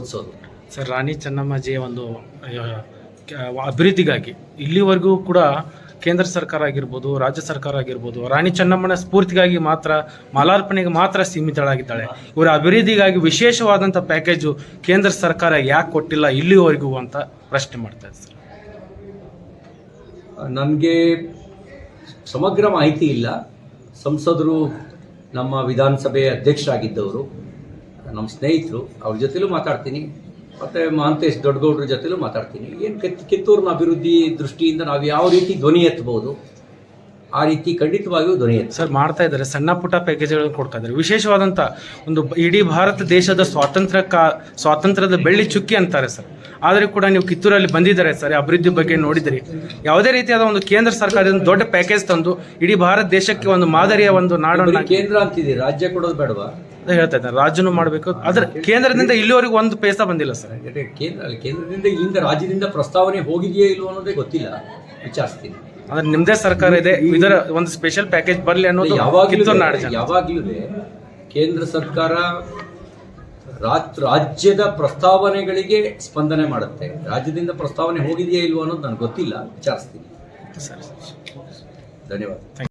ಓದಿಸೋದು sir ರಾಣಿ ಚೆನ್ನಮ್ಮಾಜಿಯ ಒಂದು ಅಭಿವೃದ್ಧಿಗಾಗಿ. ಇಲ್ಲಿವರೆಗೂ ಕೂಡ ಕೇಂದ್ರ ಸರ್ಕಾರ ಆಗಿರ್ಬೋದು ರಾಜ್ಯ ಸರ್ಕಾರ ಆಗಿರ್ಬೋದು ರಾಣಿ ಚೆನ್ನಮ್ಮನ ಸ್ಫೂರ್ತಿಗಾಗಿ ಮಾತ್ರ ಮಾಲಾರ್ಪಣೆಗೆ ಮಾತ್ರ ಸೀಮಿತಳಾಗಿದ್ದಾಳೆ. ಇವರ ಅಭಿವೃದ್ಧಿಗಾಗಿ ವಿಶೇಷವಾದಂಥ ಪ್ಯಾಕೇಜು ಕೇಂದ್ರ ಸರ್ಕಾರ ಯಾಕೆ ಕೊಟ್ಟಿಲ್ಲ ಇಲ್ಲಿವರೆಗೂ ಅಂತ ಪ್ರಶ್ನೆ ಮಾಡ್ತಾ ಇದೆ ಸರ್. ನನಗೆ ಸಮಗ್ರ ಮಾಹಿತಿ ಇಲ್ಲ. ಸಂಸದರು ನಮ್ಮ ವಿಧಾನಸಭೆ ಅಧ್ಯಕ್ಷರಾಗಿದ್ದವರು. ನಮ್ಮ ಸ್ನೇಹಿತರು ಅವ್ರ ಜೊತೆಲೂ ಮಾತಾಡ್ತೀನಿ. ಮತ್ತು ಮಹಂತೇಶ್ ದೊಡ್ಡಗೌಡ್ರ ಜೊತೆಲೂ ಮಾತಾಡ್ತೀನಿ. ಏನು ಕಿತ್ ಕಿತ್ತೂರಿನ ಅಭಿವೃದ್ಧಿ ದೃಷ್ಟಿಯಿಂದ ನಾವು ಯಾವ ರೀತಿ ಧ್ವನಿ ಎತ್ತಬಹುದು ಆ ರೀತಿ ಖಂಡಿತವಾಗಿಯೂ ಧ್ವನಿ ಎತ್ತ ಸರ್ ಮಾಡ್ತಾ ಇದ್ದಾರೆ. ಸಣ್ಣ ಪುಟ್ಟ ಪ್ಯಾಕೇಜ್ಗಳನ್ನು ಕೊಡ್ತಾ ಇದ್ದಾರೆ. ವಿಶೇಷವಾದಂಥ ಒಂದು ಇಡೀ ಭಾರತ ದೇಶದ ಸ್ವಾತಂತ್ರ್ಯ ಕಾ ಸ್ವಾತಂತ್ರ್ಯದ ಬೆಳ್ಳಿ ಚುಕ್ಕಿ ಅಂತಾರೆ ಸರ್. ಆದರೆ ಕೂಡ ನೀವು ಕಿತ್ತೂರಲ್ಲಿ ಬಂದಿದ್ದಾರೆ ಸರ್ ಅಭಿವೃದ್ಧಿ ಬಗ್ಗೆ ನೋಡಿದಿರಿ. ಯಾವುದೇ ರೀತಿಯಾದ ಒಂದು ಕೇಂದ್ರ ಸರ್ಕಾರದಿಂದ ದೊಡ್ಡ ಪ್ಯಾಕೇಜ್ ತಂದು ಇಡೀ ಭಾರತ ದೇಶಕ್ಕೆ ಒಂದು ಮಾದರಿಯ ಒಂದು ನಾಡನ್ನು ಕೇಂದ್ರ ಅಂತಿದೆ ರಾಜ್ಯ ಕೊಡೋದು ಬೇಡವಾ? ಹೇಳ್ತಾ ಇದ್ದಾರೆ ರಾಜ್ಯನೂ ಮಾಡಬೇಕು. ಆದ್ರೆ ಕೇಂದ್ರದಿಂದ ಇಲ್ಲಿವರೆಗೂ ಒಂದು ಪೇಸ ಬಂದಿಲ್ಲ ಸರ್. ಯಾಕಂದ್ರೆ ಕೇಂದ್ರ ಕೇಂದ್ರದಿಂದ ಇಲ್ಲಿಂದ ರಾಜ್ಯದಿಂದ ಪ್ರಸ್ತಾವನೆ ಹೋಗಿದೆಯೇ ಇಲ್ವೋ ಅನ್ನೋದೇ ಗೊತ್ತಿಲ್ಲ. ವಿಚಾರಿಸ್ತೀನಿ. ಅಂದ್ರೆ ನಿಮ್ದೇ ಸರ್ಕಾರ ಇದೆ ಇದರ ಒಂದು ಸ್ಪೆಷಲ್ ಪ್ಯಾಕೇಜ್ ಬರಲಿ ಅನ್ನೋದು ಜನ. ಯಾವಾಗಲೂ ಕೇಂದ್ರ ಸರ್ಕಾರ ರಾಜ್ಯದ ಪ್ರಸ್ತಾವನೆಗಳಿಗೆ ಸ್ಪಂದನೆ ಮಾಡುತ್ತೆ. ರಾಜ್ಯದಿಂದ ಪ್ರಸ್ತಾವನೆ ಹೋಗಿದೆಯೇ ಇಲ್ವೋ ಅನ್ನೋದು ನನಗೆ ಗೊತ್ತಿಲ್ಲ. ವಿಚಾರಿಸ್ತೀನಿ. ಸರಿ ಧನ್ಯವಾದ.